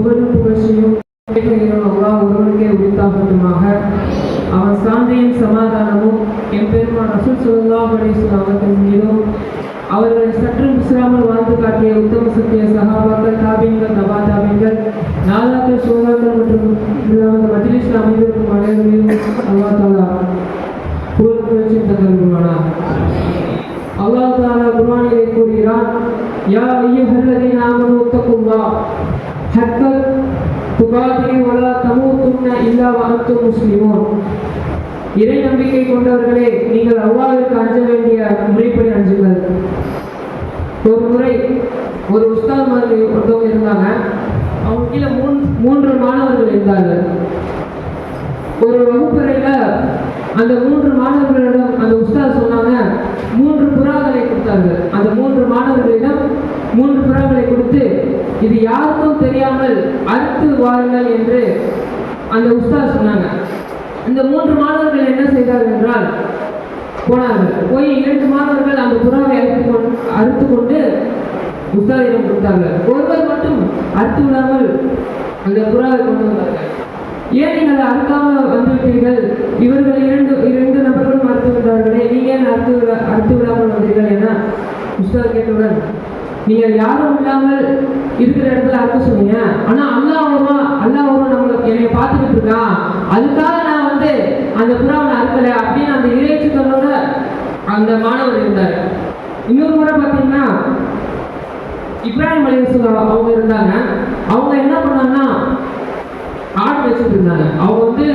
புகழும் புகழ்ச்சியும் ஒருவனுக்கே உரித்தாகட்டுமாக அவன் சாந்தியும் சமாதானமும் என் பெருமான் அசுல் ஸல்லல்லாஹு அலைஹி வஸல்லம் அவர்கள் மீதும் அவர்களை சற்றும் விசிராமல் வாழ்ந்து காட்டிய உத்தம சத்திய சகாபாக்கள் தாபியங்கள் நபா தாபியங்கள் நாதாக்கள் சோதாக்கள் மற்றும் இல்லாமல் மஜ்லிஸில் அமைந்திருக்கும் அனைவரையும் அல்லா தாலா புகழ் புகழ்ச்சி தந்தருவானா அல்லாஹ் தாலா குர்ஆனிலே கூறுகிறான் யா ஐயோ ஹல்லதி ஆமனு தக்குல்லாஹ் حتى துகாதிஹி வலா தமூதுன்ன இல்லா வஅன்தும் முஸ்லிமூன். இறை நம்பிக்கை கொண்டவர்களே நீங்கள் அவ்வாறுக்கு அஞ்ச வேண்டிய முறைப்படி அஞ்சுங்கள். ஒரு முறை ஒரு உஸ்தாத் மாதிரி ஒருத்தவங்க இருந்தாங்க. அவங்க கீழே மூணு மூன்று மாணவர்கள் இருந்தார்கள். ஒரு வகுப்பறையில் அந்த மூன்று மாணவர்களிடம் அந்த உஸ்தாத் சொன்னாங்க மூன்று புறாக்களை கொடுத்தார்கள். அந்த மூன்று மாணவர்களிடம் மூன்று புறாக்களை கொடுத்து இது யாருக்கும் தெரியாமல் அறுத்து வாருங்கள் என்று அந்த உஸ்தாத் சொன்னாங்க. இந்த மூன்று மாணவர்கள் என்ன செய்தார்கள் என்றால் போனார்கள். போய் இரண்டு மாணவர்கள் அந்த புறாவை அறுத்து கொண்டு அறுத்து கொண்டு உஸ்தாதிடம் கொடுத்தார்கள். ஒருவர் மட்டும் அறுத்து விடாமல் அந்த புறாவை கொண்டு வந்தார்கள். ஏன் நீங்கள் அறுக்காம வந்துவிட்டீர்கள்? இவர்கள் இரண்டு இரண்டு நபர்களும் அறுத்து விட்டார்களே. நீங்க ஏன் அறுத்து விட அறுத்து விடாமல் வந்தீர்கள் என உஸ்தாத் கேட்டவுடன் நீங்கள் யாரும் இல்லாமல் இருக்கிற இடத்துல அறுக்க சொன்னீங்க. ஆனா அல்லாஹ் வருவா அல்லாஹ் வருவா நம்மளுக்கு என்னை பார்த்துக்கிட்டு இருக்கான் அதுக்காக நான் வந்து அந்த புறாவை அறுக்கல அப்படின்னு அந்த இறைச்சிகளோட அந்த மாணவர் இருந்தார். இன்னொரு முறை பார்த்தீங்கன்னா இப்ராஹிம் அலிஸ்லாம் அவங்க இருந்தாங்க. அவங்க என்ன பண்ணாங்கன்னா ஆடு வச்சுட்டு இருந்தாங்க. அவங்க வந்து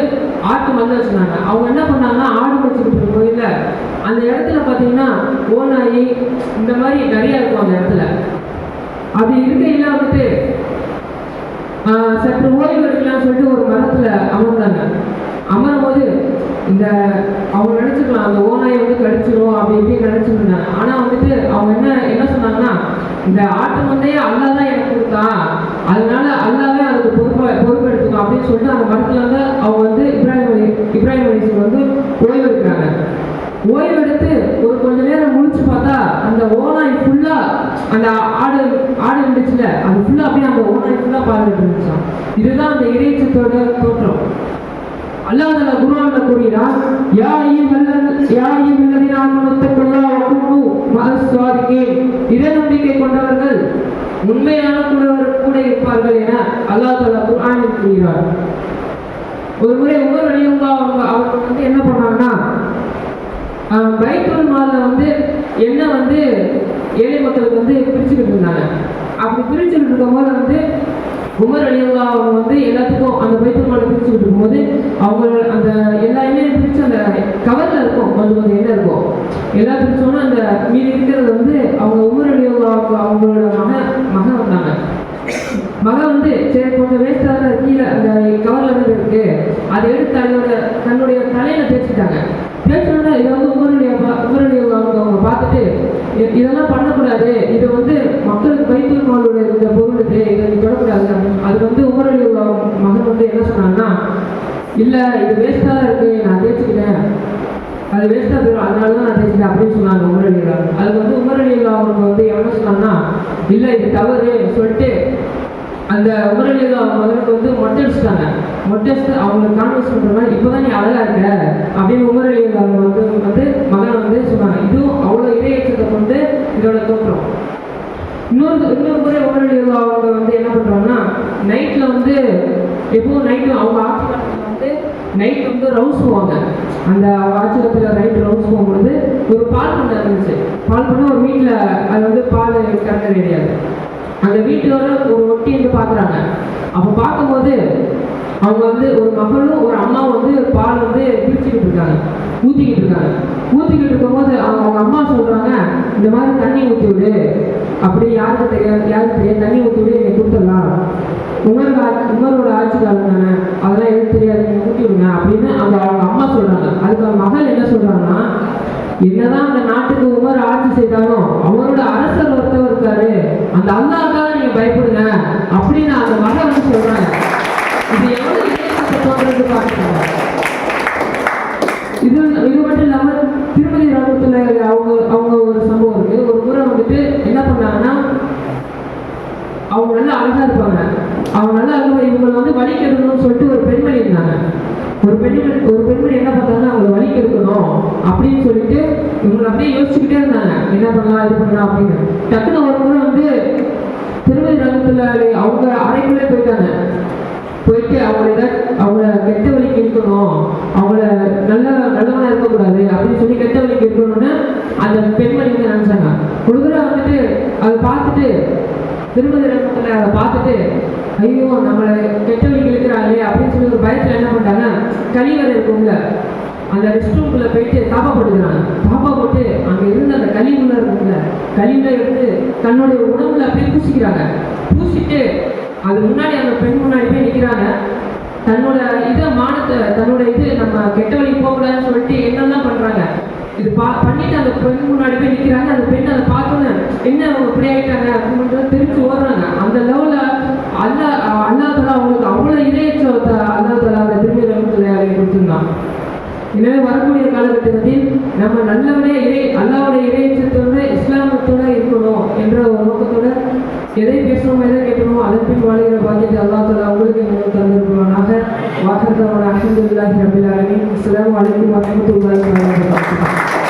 ஆட்டு மருந்து வச்சிருந்தாங்க அவங்க என்ன பண்ணாங்கன்னா ஆடு வச்சுக்கிட்டு இருக்கும் கோயில்ல அந்த இடத்துல பார்த்தீங்கன்னா ஓநாயி இந்த மாதிரி நிறையா இருக்கும் அந்த இடத்துல. அப்படி இருக்கையில வந்துட்டு சற்று ஓய்வு எடுக்கலாம்னு சொல்லிட்டு ஒரு மரத்துல அமர்ந்தாங்க. அமரும் போது இந்த அவங்க நினைச்சுக்கலாம் அந்த ஓநாயை வந்து கடிச்சிடும் அப்படி இப்படி நினைச்சிட்டு ஆனா வந்துட்டு அவங்க என்ன என்ன சொன்னாங்கன்னா இந்த ஆட்டு மந்தையே அல்லா தான் எனக்கு கொடுத்தான் அதனால அல்லாவே அதுக்கு பொறுப்பை பொறுப்பு எடுத்துக்கணும் அப்படின்னு சொல்லிட்டு அந்த மரத்துல வந்து அவங்க வந்து இப்ராஹிம் அலி இப்ராஹிம் அலிஸ்க்கு வந்து ஓய்வு எடுக்கிறாங்க ஓய்வு எடுத்து ஒரு கொஞ்ச நேரம் முழிச்சு பார்த்தா அந்த ஓனாய் ஃபுல்லா அந்த ஆடு ஆடு இருந்துச்சுல அது ஃபுல்லா அப்படியே அந்த ஓனாய் ஃபுல்லா பார்த்துட்டு இதுதான் அந்த இறைச்சத்தோட தோற்றம். அல்லாஹ் குருவான குர்ஆன்ல கூறுகிறார் யா அய்யுஹல் யா அய்யுஹல்லதீன ஆமனு தக்குல்லாஹ வ இறை நம்பிக்கை கொண்டவர்கள் உண்மையான கூட கூட இருப்பார்கள் என அல்லாஹ் குரான் கூறுகிறார். ஒரு முறை உமர் அலியுல்லா அவங்க அவங்க வந்து என்ன பண்ணாங்கன்னா ஆஹ், பைத்துல் வந்து என்ன வந்து ஏழை மக்களுக்கு வந்து பிரிச்சுக்கிட்டு இருந்தாங்க. அப்படி பிரிச்சுக்கிட்டு இருக்கும்போது வந்து உமர் அலிவா அவங்க வந்து எல்லாத்துக்கும் அந்த பைத்துல் மலை பிரிச்சுக்கிட்டு இருக்கும்போது அவங்க அந்த எல்லா பிரிச்சு அந்த கவர்ல இருக்கும் கொஞ்சம் கொஞ்சம் எண்ணெய் இருக்கும். எல்லாம் பிரிச்சோன்னா அந்த மீதி இருக்கிறது வந்து அவங்க உமர் அலிவாவுக்கு அவங்களோட மகன் மகன் வந்தாங்க. மகன் வந்து சரி கொஞ்சம் வேஸ்டாக கீழே அந்த கவர்ல இருந்து இருக்கு. அதை எடுத்து தன்னோட தன்னுடைய தலையில தேய்ச்சிட்டாங்க. தேய்ச்சோன்னா இதை வந்து உமருடைய உமருடைய அவங்க பார்த்துட்டு இதெல்லாம் பண்ணக்கூடாது. இது வந்து மக்களுக்கு பைத்தூர் மாலுடைய இந்த பொருள் இது இதை அது வந்து உமருடைய மகன் வந்து என்ன சொன்னாங்கன்னா இல்லை இது வேஸ்ட்டாக தான் இருக்கு நான் தேய்ச்சிக்கிட்டேன் அது வேஸ்ட்டாக போயிடும் அதனால தான் நான் தேய்ச்சிட்டேன் அப்படின்னு சொன்னாங்க உமரடியில் அது வந்து உமரடியில் அவங்க வந்து என்ன சொன்னாங்கன்னா இல்லை இது தவறு சொல்லிட்டு அந்த உமரடியில் மகனுக்கு வந்து மொட்டை அடிச்சிட்டாங்க. மொட்டை அடிச்சு அவங்களுக்கு கான்வெர்ஸ் பண்ணுற மாதிரி இப்போ தான் நீ அழகாக இருக்க அப்படின்னு உமரடியில் அவங்க வந்து வந்து மகன் வந்து சொன்னாங்க. இதுவும் அவ்வளோ இறையச்சத்தை கொண்டு இதோட தோற்றம். இன்னொரு இன்னொரு முறை உடனடியாக அவங்க வந்து என்ன பண்ணுறாங்கன்னா நைட்டில் வந்து எப்பவும் நைட்டு அவங்க ஆட்சி வந்து நைட் வந்து ரவுஸ் போவாங்க. அந்த ஆட்சி நைட் ரவுஸ் போகும்போது ஒரு பால் பண்ணை இருந்துச்சு. பால் பண்ண ஒரு வீட்டில் அது வந்து பால் கறக்க கிடையாது அந்த வீட்டோட ஒரு ஒட்டி வந்து பார்க்குறாங்க அப்போ பார்க்கும்போது அவங்க வந்து ஒரு மகளும் ஒரு அம்மாவும் வந்து பால் வந்து பிரிச்சுக்கிட்டு இருக்காங்க. ஊற்றிக்கிட்டு இருக்காங்க. ஊற்றிக்கிட்டு இருக்கும்போது அவங்க அவங்க அம்மா சொல்கிறாங்க இந்த மாதிரி தண்ணி ஊற்றி விடு அப்படி யாருக்கு தெரியாது யாருக்கு தெரியாது. தண்ணி ஊற்றி நீங்கள் கொடுத்துடலாம் உமரோட ஆட்சி உமரோட ஆட்சி காலம் தானே அதெல்லாம் எதுவும் தெரியாது நீங்கள் ஊற்றி விடுங்க அப்படின்னு அந்த அவங்க அம்மா சொல்கிறாங்க அதுக்கு அவங்க மகள் என்ன சொல்கிறாங்கன்னா என்னதான் அந்த நாட்டுக்கு உமர் ஆட்சி செய்தாலும் அவரோட அரசர் ஒருத்தவர் இருக்காரு. அந்த அல்லாஹ்க்காக நீங்கள் பயப்படுங்க அப்படின்னு அந்த மகள் வந்து சொல்கிறாங்க அவங்க நல்லா அழகா இருப்பாங்க. அவங்க நல்லா இருக்கும் இவங்களை வந்து வலிக்கணும்னு சொல்லிட்டு ஒரு பெண்மணி இருந்தாங்க. ஒரு பெண்மணி ஒரு பெண்மணி என்ன பார்த்தாங்கன்னா அவங்களை வலிக்க இருக்கணும் அப்படின்னு சொல்லிட்டு இவங்களை அப்படியே யோசிச்சுக்கிட்டே இருந்தாங்க. என்ன பண்ணலாம் இது பண்ணலாம் அப்படின்னு. டக்குன்னு ஒரு முறை வந்து திருமதி ரங்கத்தில் அவங்க அறைக்குள்ளே போயிட்டாங்க. போயிட்டு அவங்கள ஏதாவது அவங்கள கெட்ட வழி இருக்கணும் அவங்கள நல்ல நல்லவனாக இருக்கக்கூடாது அப்படின்னு சொல்லி கெட்ட வழி இருக்கணும்னு அந்த பெண்மணி வந்து நினைச்சாங்க. கொடுக்குற வந்துட்டு அதை பார்த்துட்டு திருமதி ரகத்துல அதை பார்த்துட்டு ஐயோ நம்மளை கெட்ட வழிக்கு இருக்கிறாங்களே அப்படின்னு சொல்லி ஒரு பயத்தில் என்ன பண்ணிட்டாங்க கழிவறை இருக்கும்ல அந்த ரெஸ்ட் ரூம்குள்ள போயிட்டு தாப்பா போட்டுக்கிறாங்க. தாப்பா போட்டு அங்கே இருந்த அந்த கழிவுல இருக்கும்ல கழிவுல இருந்து தன்னுடைய உணவுல அப்படியே பூசிக்கிறாங்க. பூசிட்டு அது முன்னாடி அந்த பெண் முன்னாடி போய் நிற்கிறாங்க தன்னோட இதை மானத்தை தன்னோட இது நம்ம கெட்ட வழி போகக்கூடாதுன்னு சொல்லிட்டு என்னெல்லாம் பண்றாங்க? இது பா பண்ணிட்டு அந்த பெண் முன்னாடி போய் நிற்கிறாங்க அந்த பெண் அதை பார்த்தோன்னு என்ன அவங்க இப்படி ஆகிட்டாங்க அப்படின்றது தெரிஞ்சு ஓடுறாங்க. அந்த லெவலில் அல்ல அல்லாதல அவங்களுக்கு அவ்வளோ இணையச்சத்தை அல்லாதல அந்த திருமணத்தில் கொடுத்துருந்தான் எனவே வரக்கூடிய காலகட்டத்தில் நம்ம நல்லவனே இறை அல்லாவுடைய இணையச்சத்தோட இஸ்லாமத்தோட இருக்கணும் என்ற ஒரு நோக்கத்தோட எதை பேசணும் எதை கேட்கணும் அதன் பின் வாழ்கிற பாக்கியத்தை அல்லாஹ் அவங்களுக்கு தந்திருப்பானாக வாக்குறதோட Alhamdulillah Assalamualaikum warahmatullahi wabarakatuh.